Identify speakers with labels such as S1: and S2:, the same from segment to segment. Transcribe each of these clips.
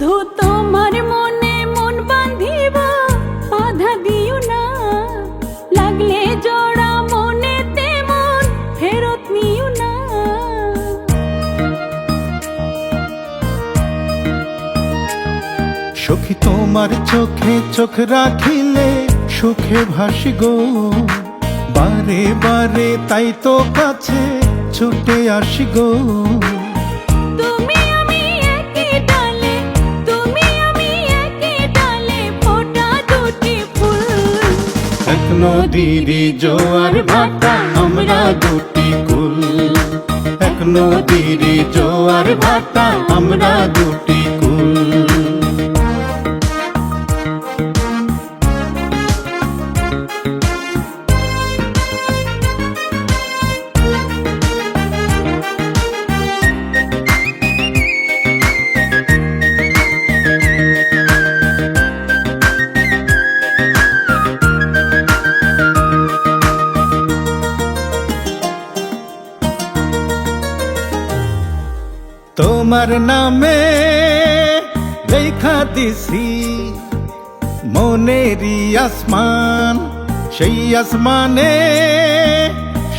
S1: বন্ধু, তোমার মনে মন বাঁধিবা, বাধা দিও না। লাগলে জোড়া মনে তেমন ফেরত নিও না।
S2: সখী তোমার চোখে চোখ রাখিলে সুখে ভাসি গো বারে বারে তাই তো কাছে ছুটে আসি গো নদীর জোয়ার ভাটা আমরা দুটি কুল। এক নদীর জোয়ার ভাটা আমরা দুটি কুল। তোমার নামে লেখা দিছি মনেরই আসমান সেই আসমানে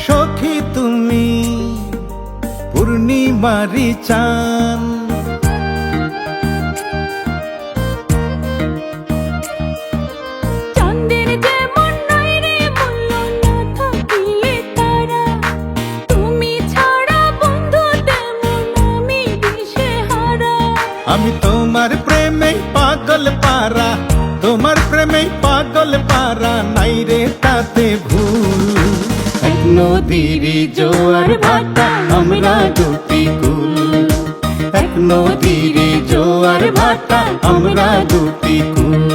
S2: সখী তুমি পূর্ণিমারি চান আমি তোমার প্রেমে পাগল পারা তোমার প্রেমে পাগল পারা নাই রে তাতে ভুল। নদীর জোয়ার ভাটা, আমরা দুটি কুল। এক নদীর জোয়ার ভাটা, আমরা দুটি কুল।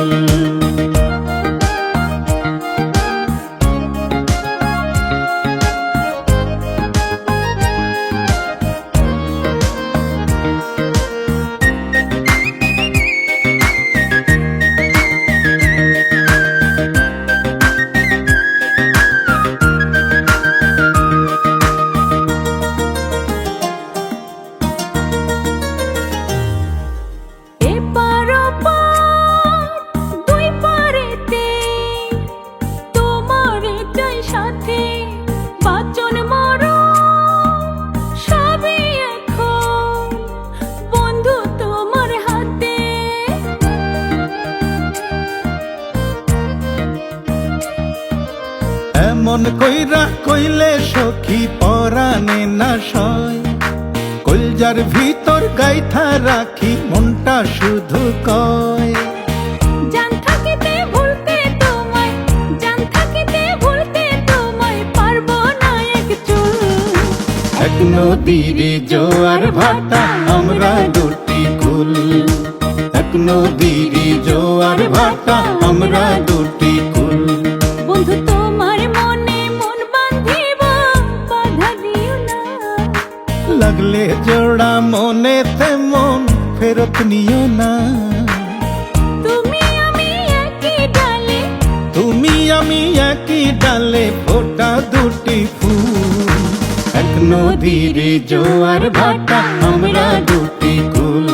S2: এমন কইরা কইলে সখী পরাণে না সয়। কলজার ভিতর গাইথা রাখি মনটা শুধু কয়। এক নদীর জোয়ার ভাটা আমরা দুটি কুল। এক নদীর জোয়ার ভাটা আমরা দুটি লাগলে জোড়া মনে ফেরত নিও না।
S1: তুমি আমি একই ডালে।
S2: তুমি আমি একই ডালে ফোটা দুটি ফুল। এক নদীর জোয়ার ভাটা আমরা দুটি কুল।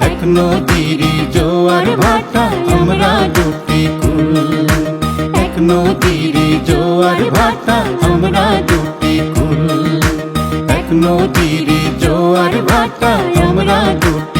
S2: এক নদীর জোয়ার ভাটা আমরা দুটি কুল। এক নদীর জোয়ার ভাটা আমরা দুটি কুল। এক নদীর জোয়ার ভাটা আমরা দুটি